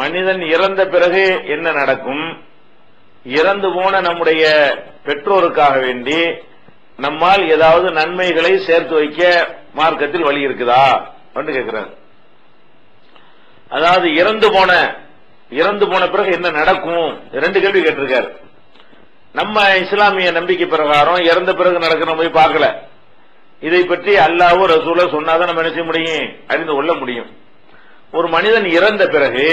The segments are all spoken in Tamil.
மனிதன் இறந்த பிறகு என்ன நடக்கும்? இறந்து போன நம்முடைய பெற்றோருக்காக வேண்டி நம்மால் ஏதாவது நன்மைகளை சேர்த்து வைக்க மார்க்கத்தில் வழி இருக்குதா? அப்படின்னு கேட்கிறார். அதாவது இறந்து போன இறந்து போன பிறகு என்ன நடக்கும்? ரெண்டு கேள்வி கேட்டிருக்காரு. நம்ம இஸ்லாமிய நம்பிக்கை பிரகாரம் இறந்த பிறகு நடக்கிற போய் பார்க்கல. இதை பற்றி அல்லாவோ ரசூலோ சொன்னாதான் நம்ம என்ன செய்ய முடியும்? அறிந்து கொள்ள முடியும். ஒரு மனிதன் இறந்த பிறகு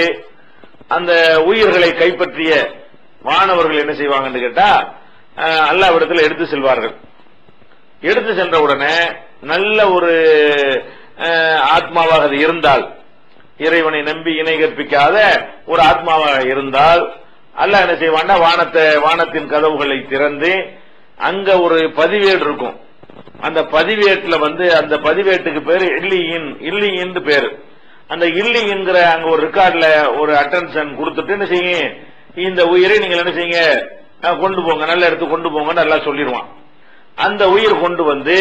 அந்த உயிர்களை கைப்பற்றிய மாணவர்கள் என்ன செய்வாங்கன்னு கேட்டா அல்லாவிடத்தில் எடுத்து செல்வார்கள். எடுத்து சென்ற உடனே நல்ல ஒரு ஆத்மாவாக அது இருந்தால் இறைவனை நம்பி இணை கற்பிக்காத ஒரு ஆத்மாவாக இருந்தால் அல்ல என்ன செய்வான்னா வானத்தை வானத்தின் கதவுகளை திறந்து அங்க ஒரு பதிவேடு இருக்கும். அந்த பதிவேட்டுல வந்து அந்த பதிவேட்டுக்கு பேரு இல்லியின் இல்லியின் பேரு. அந்த இல்லிங்கிற அங்க ஒரு ரெக்கார்ட்ல ஒரு அட்டென்ஷன் கொடுத்துட்டு என்ன செய்யுங்க? இந்த உயிரை நீங்கள் என்ன செய்யுங்க? கொண்டு போங்க நல்ல இடத்துக்கு கொண்டு போங்கன்னு நல்லா சொல்லிடுவான். அந்த உயிர் கொண்டு வந்து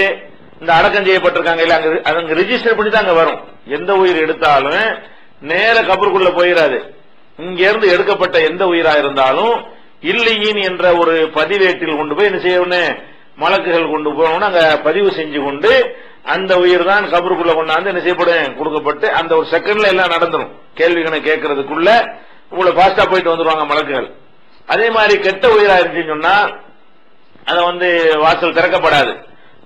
இந்த அடக்கம் செய்யப்பட்டிருக்காங்க இல்ல அங்க அங்க ரிஜிஸ்டர் பண்ணி தான் அங்க வரும். எந்த உயிர் எடுத்தாலும் நேர கபருக்குள்ள போயிடாது. இங்க இருந்து எடுக்கப்பட்ட எந்த உயிரா இருந்தாலும் இல்லையின் என்ற ஒரு பதிவேட்டில் கொண்டு போய் என்ன செய்யணும்? மலக்குகள் கொண்டு போகணும் அங்க பதிவு செஞ்சு கொண்டு அந்த உயிர் தான் கபருக்குள்ள கொண்டாந்து என்ன செய்யப்படும்? கொடுக்கப்பட்டு அந்த ஒரு செகண்ட்ல எல்லாம் நடந்துடும் கேள்விகளை கேட்கறதுக்குள்ள உங்களை பாஸ்டா போயிட்டு வந்துருவாங்க மலக்குகள். அதே மாதிரி கெட்ட உயிரா இருந்துச்சுன்னு சொன்னா அதை வந்து வாசல் திறக்கப்படாது.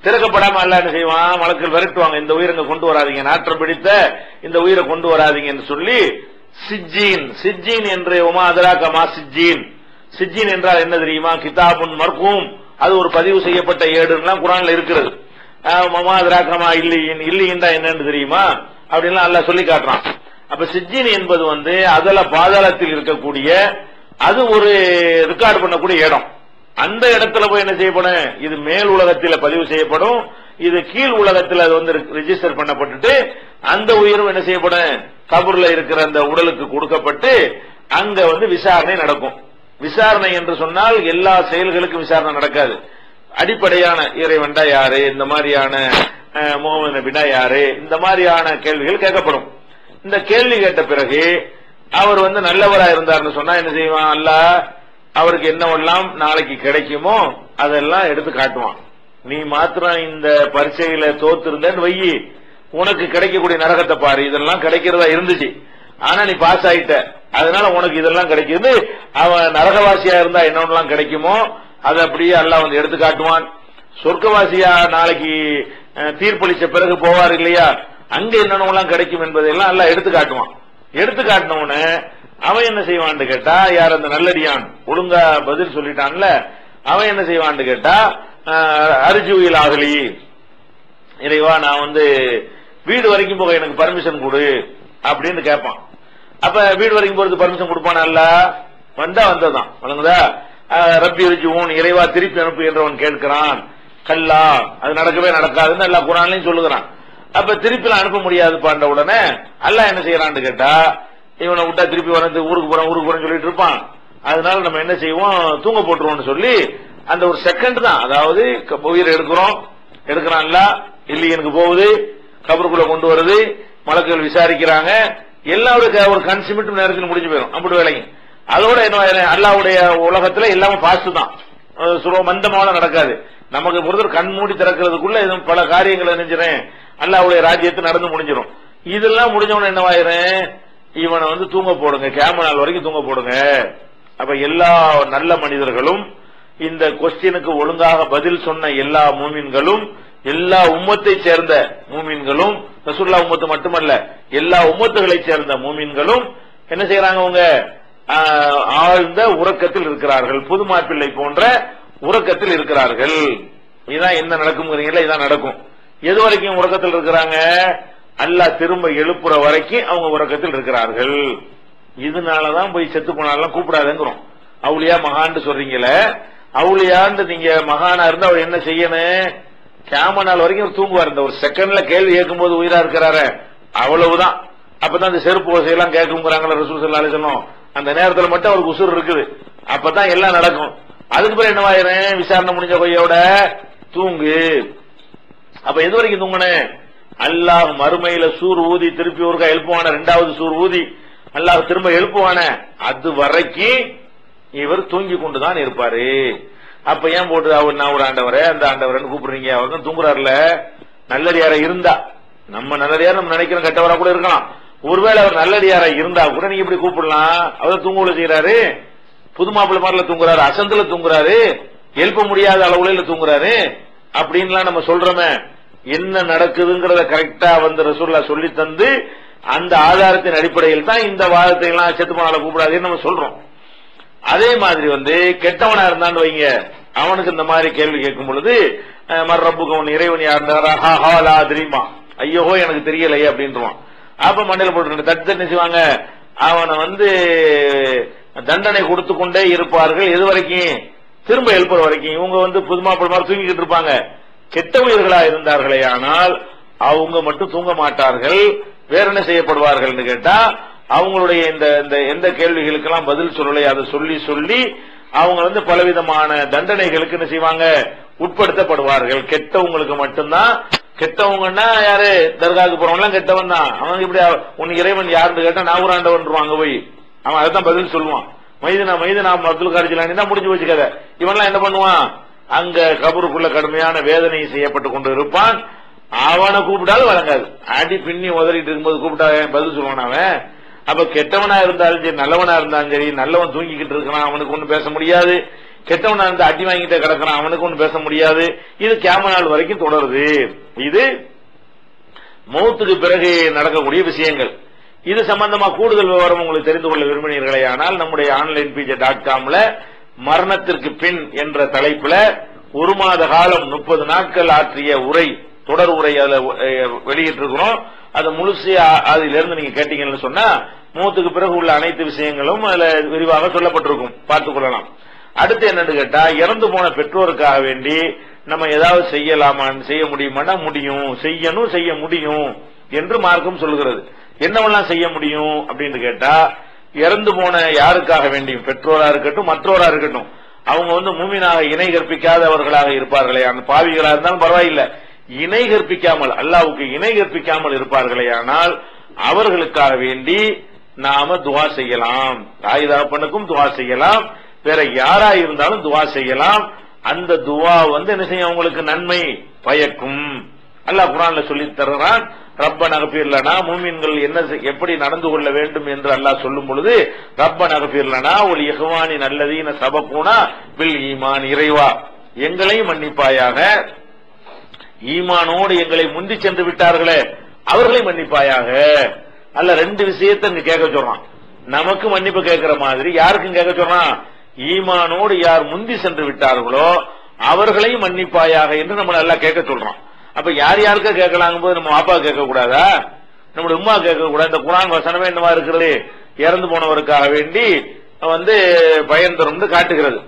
திறக்கப்படாம எல்லாம் என்ன செய்வான்? மலக்கள் விரட்டுவாங்க. இந்த உயிரை கொண்டு வராதீங்க. நாற்றம் பிடித்த இந்த உயிரை கொண்டு வராதீங்கன்னு சொல்லி சிஜீன் சிஜ்ஜீன் என்று உமா அதராக்கமா சிஜீன் சிஜீன் என்றால் என்ன தெரியுமா? கிதாபுன் மர்க்கும் அது ஒரு பதிவு செய்யப்பட்ட ஏடுலாம் குரான்ல இருக்கிறது. மமா திராக்கமா இல்லையின் இல்லையின்டா என்னன்னு தெரியுமா? அப்படின்லாம் அல்லாஹ் சொல்லி காட்டுறான். அப்ப சிஜின் என்பது வந்து அதுல பாதாளத்தில் இருக்கக்கூடிய அது ஒரு ரெக்கார்டு பண்ணக்கூடிய இடம். அந்த இடத்துல போய் என்ன செய்யப்படும்? இது மேல் உலகத்தில் பதிவு செய்யப்படும். இது கீழ் உலகத்தில் அது வந்து ரிஜிஸ்டர் பண்ணப்பட்டுட்டு அந்த உயிரும் என்ன செய்யப்படும்? கபூர்ல இருக்கிற அந்த உடலுக்கு கொடுக்கப்பட்டு அங்க வந்து விசாரணை நடக்கும். விசாரணை என்று சொன்னால் எல்லா செயல்களுக்கும் விசாரணை நடக்காது. அடிப்படையான இறைவன்டா யாரு? இந்த மாதிரியான அஹ், முகமது நபிடா யாரு? இந்த மாதிரியான கேள்விகள் கேட்கப்படும். இந்த கேள்வி கேட்ட பிறகு அவர் வந்து நல்லவரா இருந்தார்னு சொன்னா என்ன செய்வான்? அல்ல அவருக்கு என்னவெல்லாம் நாளைக்கு கிடைக்குமோ அதெல்லாம் எடுத்து காட்டுவான். நீ மாத்திரம் இந்த பரீட்சையில தோத்திருந்தேன்னு வையி. உனக்கு கிடைக்கக்கூடிய நரகத்தை பாரு. இதெல்லாம் கிடைக்கிறதா இருந்துச்சு. ஆனா நீ பாஸ் ஆயிட்ட. அதனால உனக்கு இதெல்லாம் கிடைக்குது. அவன் நரகவாசியா இருந்தா என்னென்னலாம் கிடைக்குமோ அதை அப்படியே அல்லாஹ் வந்து எடுத்து காட்டுவான் சொர்க்கவாசியா நாளைக்கு தீர்ப்பளிச்ச பிறகு போவார் இல்லையா? அங்க என்னென்னலாம் கிடைக்கும் என்பதையெல்லாம் எல்லாம் எடுத்து காட்டுவான் எடுத்து காட்டினவுடனே அவன் என்ன செய்வான்னு கேட்டா யார் அந்த நல்லடியான்? ஒழுங்கா பதில் சொல்லிட்டான்ல. அவன் என்ன செய்வான்னு கேட்டா அரிஜுவில் ஆகலி. இறைவா நான் வந்து வீடு வரைக்கும் போக எனக்கு பர்மிஷன் கொடு அப்படின்னு கேட்பான் அப்ப வீடு வரைக்கும் போறது பர்மிஷன் கொடுப்பானல்ல? வந்தா வந்ததான் வழங்குதா? அஹ், ரப்பி இறைவா திருப்பி அனுப்பு என்றவன் கேட்கிறான். கல்லா அது நடக்கவே நடக்காதுன்னு எல்லா குரான்லையும் சொல்லுகிறான். அப்ப திருப்பி அனுப்ப முடியாது பாண்ட உடனே அல்லாஹ் என்ன செய்யறான்னு கேட்டா இவனை விட்டா திருப்பி வரது ஊருக்கு போறான் ஊருக்கு போறேன்னு சொல்லிட்டு இருப்பான். அதனால நம்ம என்ன செய்வோம்? தூங்க போட்டுருவோம்னு சொல்லி அந்த ஒரு செகண்ட் தான். அதாவது உயிர் எடுக்கிறோம். எடுக்கிறான்ல இல்லி போகுது கபருக்குள்ள கொண்டு வருது மலக்குகள் விசாரிக்கிறாங்க. எல்லாருடைய ஒரு கன்சிமிட்டும் நேரத்தில் முடிஞ்சு போயிடும் அப்படி வேலைங்க அதோட என்ன அல்லாவுடைய உலகத்துல எல்லாமே பாஸ்ட் தான். சுலோ மந்தமான நடக்காது. நமக்கு பொறுத்தவரை கண் மூடி திறக்கிறதுக்குள்ள எதுவும் பல காரியங்களை நினைஞ்சிறேன் அல்லாவுடைய ராஜ்யத்தை நடந்து முடிஞ்சிடும் இதெல்லாம் முடிஞ்சவன என்னவாயிரும் இவனை வந்து தூங்க போடுங்க. கேம நாள் வரைக்கும் தூங்க போடுங்க. அப்ப எல்லா நல்ல மனிதர்களும் இந்த கொஸ்டினுக்கு ஒழுங்காக பதில் சொன்ன எல்லா மூமின்களும் எல்லா உம்மத்தை சேர்ந்த மூமின்களும் ரசுல்லா உம்மத்து மட்டுமல்ல எல்லா உம்மத்துகளை சேர்ந்த மூமின்களும் என்ன செய்யறாங்க அவங்க ஆழ்ந்த உறக்கத்தில் இருக்கிறார்கள். புது மாப்பிள்ளை போன்ற உறக்கத்தில் இருக்கிறார்கள். இதான் என்ன நடக்கும்ங்கிறீங்களா இதான் நடக்கும். எது வரைக்கும் உறக்கத்தில் இருக்கிறாங்க? அல்லாஹ் திரும்ப எழுப்புற வரைக்கும் அவங்க உறக்கத்தில் இருக்கிறார்கள். இதனாலதான் போய் செத்து போனாலும் கூப்பிடாதுங்கிறோம். அவளியா மகான்னு சொல்றீங்களே அவளியாண்டு நீங்க மகானா இருந்து அவர் என்ன செய்யணும்? கேம நாள் வரைக்கும் தூங்குவார். இந்த ஒரு செகண்ட்ல கேள்வி கேட்கும்போது உயிரா இருக்கிறாரு. அவ்வளவுதான். அப்பதான் இந்த செருப்பு ஓசையெல்லாம் கேட்குங்கிறாங்களா ரசூல் சல்லா சொன்னோம் அந்த நேரத்துல மட்டும் அவருக்கு உசுறு இருக்குது. அப்பதான் எல்லாம் நடக்கும். அதுக்கு பிறகு என்னவாயிரும் விசாரணை முடிஞ்ச கொய்யோட தூங்கு. அப்ப எது வரைக்கும் தூங்கினேன் அல்லாஹ் மறுமையில சூர் ஊதி திருப்பி ஒருக்கா எழுப்புவான? ரெண்டாவது சூர் ஊதி. அல்லாஹ் திரும்ப எழுப்புவான? அது வரைக்கும் இவர் தூங்கி கொண்டுதான் இருப்பாரு. அப்ப ஏன் போட்டு அவர் நான் ஒரு ஆண்டவரே அந்த ஆண்டவரன்னு கூப்பிடுறீங்க? அவர் தான் தூங்குறாருல. நல்லடியார இருந்தா. நம்ம நல்லடியார் நம்ம நினைக்கிறோம் கெட்டவரா கூட இருக்கலாம். ஒருவேளை அவர் நல்லடியாரா இருந்தா கூட நீங்க இப்படி கூப்பிடலாம். அவர் தூங்குல செய்யறாரு புது மாப்பிள்ள மாதிரில தூங்குறாரு. அசந்துல தூங்குறாரு. எழுப்ப முடியாத அளவுல தூங்குறாரு. அப்படின்லாம் நம்ம சொல்றோமே. என்ன நடக்குதுங்கிறத கரெக்டா வந்து ரசூல்லா சொல்லி தந்து அந்த ஆதாரத்தின் அடிப்படையில் தான் இந்த வாதத்தை எல்லாம் செத்து கூப்பிடாதுன்னு நம்ம சொல்றோம். அதே மாதிரி வந்து கெட்டவனா இருந்தான்னு வைங்க. அவனுக்கு இந்த மாதிரி கேள்வி கேட்கும் பொழுது மர்ரப்புக்கு அவன் இறைவன் யாருந்தாரா ஹா ஹாலா தெரியுமா. ஐயோ எனக்கு தெரியலையே அப்படின்றான் அப்ப மண்டையில போட்டு தட்டு செய்வாங்க அவனை வந்து தண்டனை கொடுத்து கொண்டே இருப்பார்கள். எது வரைக்கும்? திரும்ப எழுப்புற வரைக்கும். இவங்க வந்து புதுமாப்பிள் தூங்கிக்கிட்டு இருப்பாங்க. கெட்ட உயிர்களா இருந்தார்களே ஆனால் அவங்க மட்டும் தூங்க மாட்டார்கள். வேற என்ன செய்யப்படுவார்கள் கேட்டா அவங்களுடைய இந்த இந்த எந்த கேள்விகளுக்கெல்லாம் பதில் சொல்லலை அதை சொல்லி சொல்லி அவங்க வந்து பலவிதமான தண்டனைகளுக்கு என்ன செய்வாங்க? உட்படுத்தப்படுவார்கள். கெட்டவங்களுக்கு மட்டும்தான். கெட்டவங்கன்னா யாரு? தர்காவுக்கு போறவங்க கெட்டவன் தான். அவன் இப்படி உன் இறைவன் யாருன்னு கேட்டா நாகூராண்டவன் அங்க போய். அவன் அதான் பதில் சொல்லுவான். மைதனா மைதனா அப்துல் காரிஜிலானி தான் முடிஞ்சு வச்சு கதை. இவன்லாம் என்ன பண்ணுவான்? அங்க கபருக்குள்ள கடுமையான வேதனை செய்யப்பட்டு கொண்டு இருப்பான் அவனை கூப்பிட்டாலும் வழங்காது. அடி பின்னி உதறிட்டு இருக்கும்போது கூப்பிட்டா பதில் சொல்லுவான் அவன்? அப்ப கெட்டவனா இருந்தாலும் சரி நல்லவனா இருந்தாலும் சரி நல்லவன் தூங்கிக்கிட்டு இருக்கான் அவனுக்கு ஒன்னும் பேச முடியாது. கெட்டவனா இருந்து அடி வாங்கிட்டு கிடக்கிறான் அவனுக்கு ஒண்ணு பேச முடியாது. இது கேம நாள் வரைக்கும் தொடருது. இது மௌத்துக்கு பிறகு நடக்கக்கூடிய விஷயங்கள். இது சம்பந்தமா கூடுதல் விவரம் உங்களுக்கு தெரிந்து கொள்ள விரும்பினீர்களே ஆனால் நம்முடைய ஆன்லைன் பிஜே டாட் காம்ல மரணத்திற்கு பின் என்ற தலைப்புல ஒரு மாத காலம் முப்பது நாட்கள் ஆற்றிய உரை தொடர் உரை அதுல வெளியிட்டு இருக்கிறோம் அது முழுசு அதிலிருந்து நீங்க கேட்டீங்கன்னு சொன்னா மூத்துக்கு பிறகு உள்ள அனைத்து விஷயங்களும் அதுல விரிவாக சொல்லப்பட்டிருக்கும். பார்த்துக் கொள்ளலாம். அடுத்து என்னன்னு கேட்டா இறந்து போன பெற்றோருக்காக வேண்டி நம்ம ஏதாவது செய்யலாமான்னு செய்ய முடியுமானா முடியும். செய்யணும் செய்ய முடியும் என்று மார்க்கம் சொல்கிறது. என்னவெல்லாம் செய்ய முடியும் அப்படின்னு கேட்டா இறந்து போன யாருக்காக வேண்டியும் பெற்றோரா இருக்கட்டும் மற்றோரா இருக்கட்டும். அவங்க வந்து மூமினாக இணை கற்பிக்காதவர்களாக இருப்பார்களே அந்த பாவிகளா இருந்தாலும் பரவாயில்லை. இணை கற்பிக்காமல் அல்லாவுக்கு இணை கற்பிக்காமல் இருப்பார்களே ஆனால் அவர்களுக்காக வேண்டி நாம துவா செய்யலாம். தாய் தகப்பனுக்கும் துவா செய்யலாம். வேற யாரா இருந்தாலும் துவா செய்யலாம். அந்த துவா வந்து என்ன செய்யும்? அவங்களுக்கு நன்மை பயக்கும். அல்லாஹ் குரான்ல சொல்லி தருகிறான் ரப்ப நகப்பீர்லனா மூமின்கள் என்ன செய்- எப்படி நடந்து கொள்ள வேண்டும்? என்று அல்லாஹ் சொல்லும் பொழுது ரப்ப நகப்பீர்லனா ஒரு இகவானி நல்லதீன சபக்கூனா பில் ஈமான் இறைவா. எங்களையும் மன்னிப்பாயாக. ஈமானோடு எங்களை முந்தி சென்று விட்டார்களே அவர்களை மன்னிப்பாயாக. அல்ல ரெண்டு விஷயத்தை இங்க கேட்க சொல்றான். நமக்கு மன்னிப்பு கேட்கிற மாதிரி யாருக்கும் கேட்க சொல்றான்? ஈமானோடு யார் முந்தி சென்று விட்டார்களோ அவர்களையும் மன்னிப்பாயாக என்று நம்ம நல்லா கேட்க சொல்றோம். அப்ப யார் யாருக்கா கேட்கலாங்க போது நம்ம அப்பா கேட்க கூடாதா நம்முடைய உமா கேட்க கூடாது இந்த குரான் வசனமே என்னவா இருக்கிறது. இறந்து போனவருக்காக வேண்டி வந்து பயன் தரும்னு காட்டுகிறது.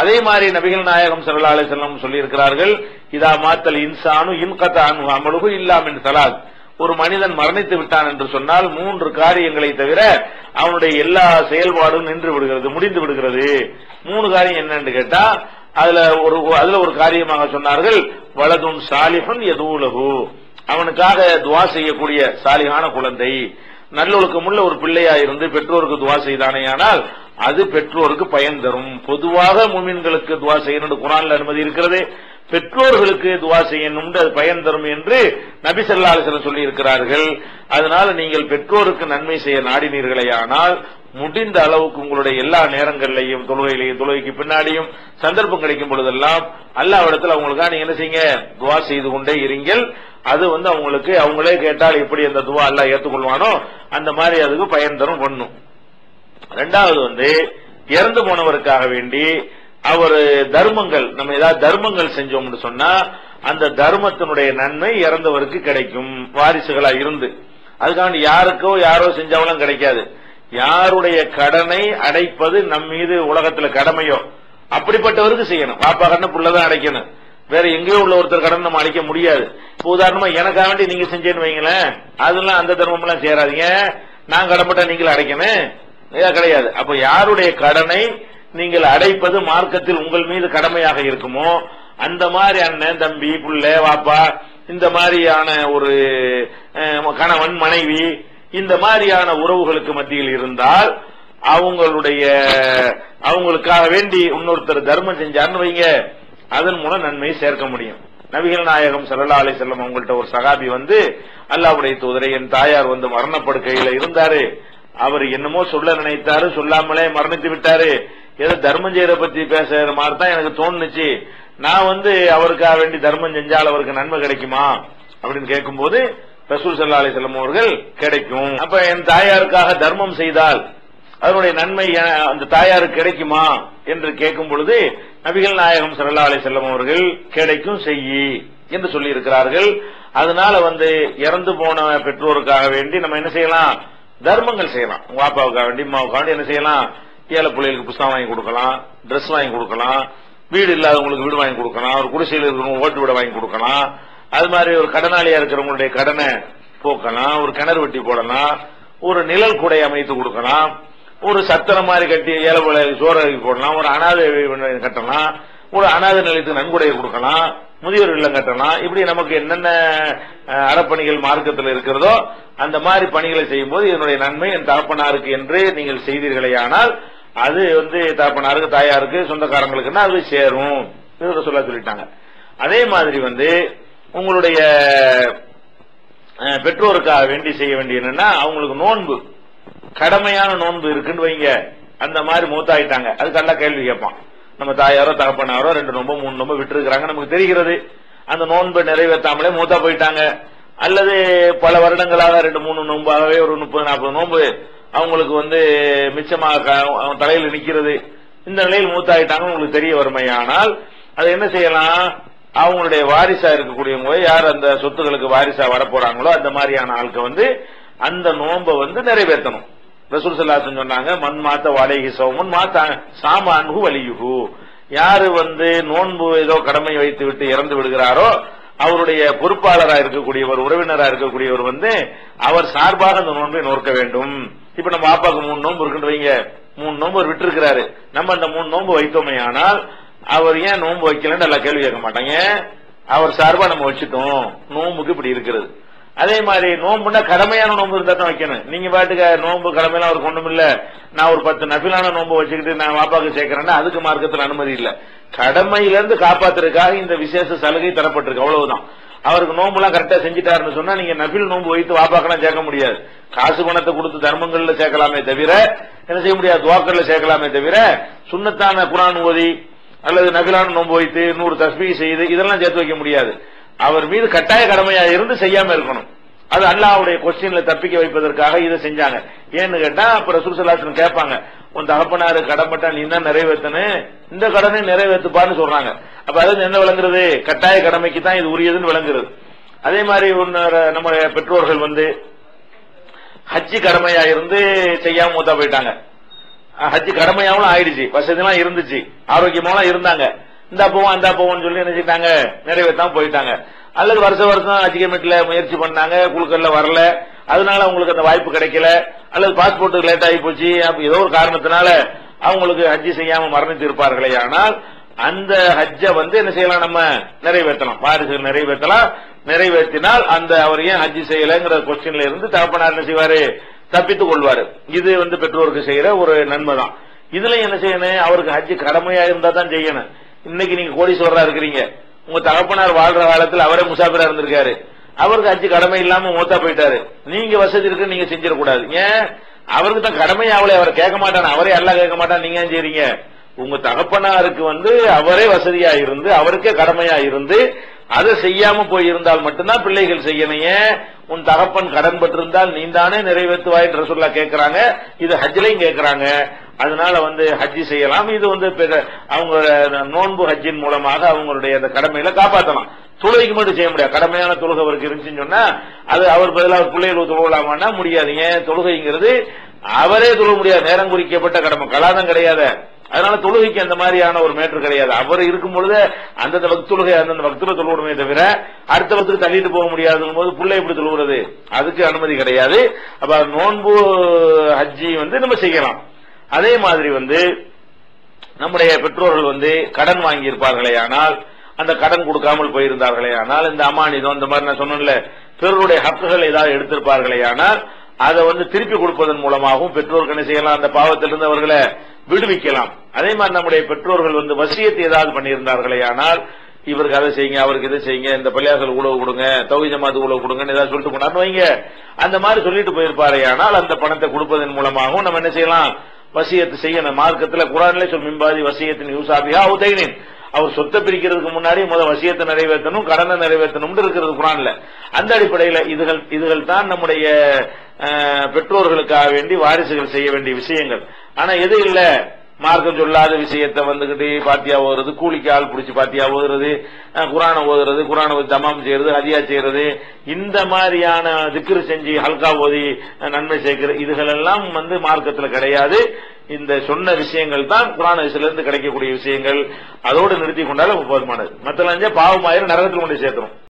அதே மாதிரி நபிகள் நாயகம் சல்லா அலைஹி சொல்லியிருக்கிறார்கள் சொல்லி இருக்கிறார்கள் இதா மாத்தல் இன்சானு இன்கத அன்ஹு அமலுகும் இல்லா சலாத் ஒரு மனிதன் மரணித்து விட்டான் என்று சொன்னால் மூன்று காரியங்களை தவிர அவனுடைய எல்லா செயல்பாடும் நின்று விடுகிறது முடிந்து விடுகிறது. மூணு காரியம் என்னன்னு கேட்டா அதுல ஒரு அதுல ஒரு காரியமாக சொன்னார்கள் வலதும் சாலிஹன் எதூலகு அவனுக்காக துவா செய்யக்கூடிய சாலிகான குழந்தை. நல்லொழுக்கமுள்ள ஒரு பிள்ளையா இருந்து பெற்றோருக்கு துவா செய்தானேயானால் அது பெற்றோருக்கு பயன் தரும். பொதுவாக முமின்களுக்கு துவா செய்யணும் குரான்ல அனுமதி இருக்கிறது. பெற்றோர்களுக்கு துவா செய்யணும் அது பயன் தரும் என்று நபி ஸல்லல்லாஹு சொல்லி இருக்கிறார்கள் அதனால நீங்கள் பெற்றோருக்கு நன்மை செய்ய நாடினீர்களேயானால் முடிந்த அளவுக்கு உங்களுடைய எல்லா நேரங்களிலையும் தொழுகையிலையும் தொழுகைக்கு பின்னாடியும் சந்தர்ப்பம் கிடைக்கும் பொழுதெல்லாம் அல்லாவிடத்தில் அவங்களுக்காக நீங்க என்ன செய்யுங்க? துவா செய்து கொண்டே இருங்கள். அது வந்து அவங்களுக்கு அவங்களே கேட்டால் எப்படி அந்த துவா அல்லாஹ் ஏற்றுக்கொள்வானோ அந்த மாதிரி அதுக்கு பயன் தரும் பண்ணும் ரெண்டாவது வந்து இறந்து போனவருக்காக வேண்டி அவர் தர்மங்கள் நம்ம ஏதாவது தர்மங்கள் செஞ்சோம்னு சொன்னா அந்த தர்மத்தினுடைய நன்மை இறந்தவருக்கு கிடைக்கும். வாரிசுகளா இருந்து. அதுக்காண்டி யாருக்கோ யாரோ செஞ்சவங்களும் கிடைக்காது. யாருடைய கடனை அடைப்பது நம் மீது உலகத்துல கடமையோ? அப்படிப்பட்டவருக்கு செய்யணும். பாப்பா கடனை புள்ளதான் அடைக்கணும். வேற எங்கேயோ உள்ள ஒருத்தர் கடன் நம்ம அடைக்க முடியாது. இப்போ உதாரணமா எனக்காக வேண்டி நீங்க செஞ்சேன்னு வைங்களேன். அதெல்லாம் அந்த தர்மம் எல்லாம் சேராதீங்க. நான் கடன்பட்டா நீங்களும் அடைக்கணும். கிடையாது. அப்ப யாருடைய கடனை நீங்கள் அடைப்பது மார்க்கத்தில் உங்கள் மீது கடமையாக இருக்குமோ? அந்த மாதிரி அண்ணன் தம்பி புள்ள வாப்பா இந்த மாதிரியான ஒரு கணவன் மனைவி இந்த மாதிரியான உறவுகளுக்கு மத்தியில் இருந்தால் அவங்களுடைய அவங்களுக்காக வேண்டி இன்னொருத்தர் தர்மம் செஞ்சார்னு வைங்க. அதன் மூலம் நன்மையை சேர்க்க முடியும். நபிகள் நாயகம் ஸல்லல்லாஹு அலி செல்லம் அவங்கள்ட்ட ஒரு சகாபி வந்து அல்லாவுடைய தூதரை என் தாயார் வந்து மரணப்படுக்கையில இருந்தாரு. அவர் என்னமோ சொல்ல நினைத்தாரு சொல்லாமலே மரணித்து விட்டாரு. ஏதோ தர்மம் செய்யற பத்தி பேசுற மாதிரி தான் எனக்கு தோணுச்சு. நான் வந்து அவருக்காக வேண்டி தர்மம் செஞ்சால் அவருக்கு நன்மை கிடைக்குமா? அப்படின்னு கேட்கும்போது ரசூல் சல்லா அலிசல்லம் அவர்கள் கிடைக்கும். அப்ப என் தாயாருக்காக தர்மம் செய்தால் அதனுடைய நன்மை அந்த தாயாருக்கு கிடைக்குமா? என்று கேட்கும் பொழுது நபிகள் நாயகம் ஸல்லல்லாஹு அலைஹி செல்லம் அவர்கள் கிடைக்கும் செய்யி. என்று சொல்லி இருக்கிறார்கள் அதனால வந்து இறந்து போன பெற்றோருக்காக வேண்டி நம்ம என்ன செய்யலாம்? தர்மங்கள் செய்யலாம். உங்க அப்பாவுக்காக வேண்டி அம்மாவுக்காக வேண்டி என்ன செய்யலாம்? ஏழை பிள்ளைகளுக்கு புஸ்தகம் வாங்கி கொடுக்கலாம் ட்ரெஸ் வாங்கி கொடுக்கலாம் வீடு இல்லாதவங்களுக்கு வீடு வாங்கி கொடுக்கலாம் ஒரு குடிசையில் இருக்கிறவங்க ஓட்டு வீடு வாங்கி கொடுக்கலாம். அது மாதிரி ஒரு கடனாளியா இருக்கிறவங்களுடைய கடனை போக்கலாம் ஒரு கிணறு வெட்டி போடலாம் ஒரு நிழல் கூடை அமைத்து கொடுக்கலாம் ஒரு சத்திரம் மாதிரி கட்டி ஏழை பிள்ளைகளுக்கு சோறு போடலாம் ஒரு அனாதை கட்டலாம் ஒரு அனாதை நிலையத்துக்கு நன்கொடையை கொடுக்கலாம் முதியோர் இல்லம் கட்டலாம். இப்படி நமக்கு என்னென்ன அறப்பணிகள் மார்க்கத்தில் இருக்கிறதோ அந்த மாதிரி பணிகளை செய்யும் போது இதனுடைய நன்மை என் தகப்பனாருக்கு என்று நீங்கள் செய்தீர்களே ஆனால் அது வந்து தாப்பனாருக்கு தாயாருக்கு சொந்தக்காரங்களுக்குன்னா அது சேரும். சொல்ல சொல்லிட்டாங்க. அதே மாதிரி வந்து உங்களுடைய பெற்றோருக்காக வேண்டி செய்ய வேண்டிய என்னன்னா அவங்களுக்கு நோன்பு. கடமையான நோன்பு இருக்குன்னு வைங்க. அந்த மாதிரி மூத்தாயிட்டாங்க. அதுக்கு நல்லா கேள்வி கேட்பான். நம்ம தாயாரோ தகப்பனாரோ ரெண்டு நோம்பு மூணு நோம்பு விட்டுருக்காங்க நமக்கு தெரிகிறது. அந்த நோன்பை நிறைவேற்றாமலே மூத்தா போயிட்டாங்க. அல்லது பல வருடங்களாக ரெண்டு மூணு நோன்பாகவே ஒரு முப்பது நாற்பது நோன்பு அவங்களுக்கு வந்து மிச்சமாக அவன் தலையில் நிக்கிறது. இந்த நிலையில் மூத்தாயிட்டாங்க உங்களுக்கு தெரிய வறுமையானால் அதை என்ன செய்யலாம்? அவங்களுடைய வாரிசா இருக்கக்கூடியவங்க யார் அந்த சொத்துக்களுக்கு வாரிசா வரப்போறாங்களோ அந்த மாதிரியான ஆளுக்கு வந்து அந்த நோன்பை வந்து நிறைவேற்றணும். ரசூல் சல்லாசன் சொன்னாங்க மண் மாத்த வாடகை சோமன் மாத்த சாமான்கு வலியுகு யாரு வந்து நோன்பு ஏதோ கடமை வைத்து விட்டு இறந்து விடுகிறாரோ அவருடைய பொறுப்பாளராக இருக்கக்கூடியவர் உறவினராக இருக்கக்கூடியவர் வந்து அவர் சார்பாக அந்த நோன்பை நோக்க வேண்டும். இப்ப நம்ம பாப்பாக்கு மூணு நோன்பு இருக்குன்னு வைங்க. மூணு நோன்பு அவர் விட்டுருக்கிறாரு. நம்ம அந்த மூணு நோன்பு வைத்தோமே ஆனால் அவர் ஏன் நோன்பு வைக்கலன்னு நல்லா கேள்வி கேட்க மாட்டாங்க. அவர் சார்பா நம்ம வச்சுட்டோம். நோன்புக்கு இப்படி இருக்கிறது. அதே மாதிரி நோம்புனா கடமையான நோன்பு இருந்தா தான் வைக்கணும். நீங்க பாட்டுக்கு நோன்பு கடமையெல்லாம் அவருக்கு ஒண்ணும் இல்ல நான் ஒரு பத்து நபிலான நோம்பு வச்சுக்கிட்டு நான் வாப்பாக்கு சேர்க்கிறேன்னா அதுக்கு மார்க்கத்தில் அனுமதி இல்ல. கடமையிலிருந்து காப்பாத்துறதுக்காக இந்த விசேஷ சலுகை தரப்பட்டிருக்கு. அவ்வளவுதான். அவருக்கு நோம்புலாம் கரெக்டா செஞ்சுட்டாருன்னு சொன்னா நீங்க நபில் நோன்பு வைத்து வாப்பாக்கெல்லாம் சேர்க்க முடியாது. காசு பணத்தை கொடுத்து தர்மங்கள்ல சேர்க்கலாமே தவிர என்ன செய்ய முடியாது? துவாக்கள்ல சேர்க்கலாமே தவிர சுண்ணத்தான குரான் ஓதி அல்லது நபிலான நோன்பு வைத்து நூறு தஸ்பீ செய்து இதெல்லாம் சேர்த்து வைக்க முடியாது. அவர் மீது கட்டாய கடமையா இருந்து செய்யாம இருக்கணும். அது அல்லாவுடைய கொஸ்டின்ல தப்பிக்க வைப்பதற்காக இதை செஞ்சாங்க. ஏன்னு கேட்டா அப்ப ரசூசலாசன் கேட்பாங்க உன் தகப்பனாரு கடன்பட்டா நீ தான் நிறைவேற்றனு இந்த கடனை நிறைவேற்றுப்பான்னு சொல்றாங்க. அப்ப அது என்ன விளங்குறது? கட்டாய கடமைக்கு தான் இது உரியதுன்னு விளங்குறது. அதே மாதிரி ஒன்னு நம்ம பெற்றோர்கள் வந்து ஹஜ்ஜி கடமையா இருந்து செய்யாம மூத்தா போயிட்டாங்க. ஹஜ்ஜி கடமையாவும் ஆயிடுச்சு. வசதிலாம் இருந்துச்சு. ஆரோக்கியமாவும் இருந்தாங்க. இந்த போவோம் அந்த போவோம்னு சொல்லி என்ன நிறைவேற்றாம போயிட்டாங்க. அல்லது வருஷ வருஷம் ஹஜ் முயற்சி பண்ணாங்க குழுக்கள்ல வரல. அதனால அவங்களுக்கு அந்த வாய்ப்பு கிடைக்கல. அல்லது பாஸ்போர்ட் லேட் ஆகி போச்சு. ஏதோ ஒரு காரணத்தினால அவங்களுக்கு ஹஜ்ஜி செய்யாம மரணித்து இருப்பார்களே ஆனால் அந்த ஹஜ்ஜ வந்து என்ன செய்யலாம்? நம்ம நிறைவேற்றலாம். வாரிசுகள் நிறைவேற்றலாம். நிறைவேற்றினால் அந்த அவர் ஏன் ஹஜ்ஜி செய்யலைங்கிற கொஸ்டின்ல இருந்து தகப்பனார் என்ன செய்வாரு? தப்பித்துக் கொள்வாரு. இது வந்து பெற்றோருக்கு செய்யற ஒரு நன்மை தான் இதுல என்ன செய்யணும்? அவருக்கு ஹஜ்ஜி கடமையா இருந்தா தான் செய்யணும். இன்னைக்கு நீங்க கோடீஸ்வரரா இருக்கிறீங்க. உங்க தகப்பனார் வாழ்ற காலத்தில் அவரே முசாபிரா இருந்திருக்காரு. அவருக்கு அஞ்சு கடமை இல்லாம மூத்தா போயிட்டாரு. நீங்க வசதி இருக்கு நீங்க செஞ்சிடக்கூடாது ஏன்? அவருக்கு தான் கடமை அவளே அவர் கேட்க மாட்டான். அவரே எல்லாம் கேட்க மாட்டான். நீங்க செய்றீங்க? உங்க தகப்பனாருக்கு வந்து அவரே வசதியா இருந்து அவருக்கே கடமையா இருந்து அதை செய்யாம போயிருந்தால் மட்டும்தான் பிள்ளைகள் செய்யணும் உன் தகப்பன் கடன் பட்டிருந்தால் நீ தானே நிறைவேற்றுவாய் என்று சொல்ல கேட்கறாங்க. இது ஹஜ்லையும் கேட்கிறாங்க. அதனால வந்து ஹஜ்ஜி செய்யலாம். இது வந்து அவங்க நோன்பு ஹஜ்ஜின் மூலமாக அவங்களுடைய அந்த கடமையில காப்பாற்றலாம் தொழுகைக்கு மட்டும் செய்ய முடியாது. கடமையான தொழுகை அவருக்கு இருந்துச்சுன்னு சொன்னா அது அவர் பதிலாக பிள்ளைகளுக்கு பிள்ளைகள் தொழுகலாமான்னா முடியாது. ஏன்? தொழுகைங்கிறது அவரே தொழ முடியாது. நேரம் குறிக்கப்பட்ட கடமை. கலாதம் கிடையாது. அதனால தொழுகைக்கு அந்த மாதிரியான ஒரு மேற்று கிடையாது. அவர் இருக்கும் பொழுது அந்தந்த வக்து தொழுகை அந்தந்த வக்துல தொழுவணுமே தவிர அடுத்த பக்தருக்கு தள்ளிட்டு போக முடியாதுங்கும் போது பிள்ளை எப்படி தொழுகிறது அதுக்கு அனுமதி கிடையாது. அப்ப நோன்பு ஹஜ்ஜி வந்து நம்ம செய்யலாம். அதே மாதிரி வந்து நம்முடைய பெற்றோர்கள் வந்து கடன் வாங்கி இருப்பார்களே ஆனால் அந்த கடன் கொடுக்காமல் போயிருந்தார்களே ஆனால் இந்த அமானிதம் இந்த மாதிரி நான் சொன்னேன்ல பிறருடைய ஹக்குகள் ஏதாவது எடுத்திருப்பார்களே ஆனால் அதை வந்து திருப்பி கொடுப்பதன் மூலமாகவும் பெற்றோர்கள் என்ன செய்யலாம். அந்த பாவத்திலிருந்து அவர்களை விடுவிக்கலாம். அதே மாதிரி நம்முடைய பெற்றோர்கள் வந்து வசியத்தை ஏதாவது பண்ணியிருந்தார்களே ஆனால் இவருக்கு அதை செய்யுங்க அவருக்கு இதை செய்யுங்க இந்த பள்ளியாசல் உழவு கொடுங்க தொகை ஜமாத்து உழவு கொடுங்கன்னு ஏதாவது சொல்லிட்டு போனான்னு வைங்க. அந்த மாதிரி சொல்லிட்டு போயிருப்பாரே ஆனால் அந்த பணத்தை கொடுப்பதன் மூலமாகவும் நம்ம என்ன செய்யலாம்? வசியத்து செய்யணும். மார்க்கத்தில் குரான்ல சொல் மிம்பாதி வசியத்தின் யூசாபியா உதயினின் அவர் சொத்தை பிரிக்கிறதுக்கு முன்னாடி முதல் வசியத்தை நிறைவேற்றணும் கடனை நிறைவேற்றணும் இருக்கிறது குரான்ல. அந்த அடிப்படையில் இதுகள் இதுகள் தான் நம்முடைய பெற்றோர்களுக்காக வேண்டி வாரிசுகள் செய்ய வேண்டிய விஷயங்கள். ஆனா எது இல்ல? மார்க்கம் சொல்லாத விஷயத்தை வந்துகிட்டு பாத்தியா ஓதுறது கூலிக்கு ஆள் பிடிச்சி பாத்தியா ஓதுறது குரான குரானை ஓதுறது குரானை தமாம் செய்யறது ஹதியா செய்யறது இந்த மாதிரியான திக்ரு செஞ்சு ஹல்கா ஓதி நன்மை சேர்க்கிற இதுகள் எல்லாம் வந்து மார்க்கத்தில் கிடையாது. இந்த சொன்ன விஷயங்கள் தான் குரான இருந்து கிடைக்கக்கூடிய விஷயங்கள். அதோடு நிறுத்தி கொண்டாலும் போதுமானது. மற்ற பாவமாயிரம் நரகத்தில் கொண்டு சேர்த்துரும்.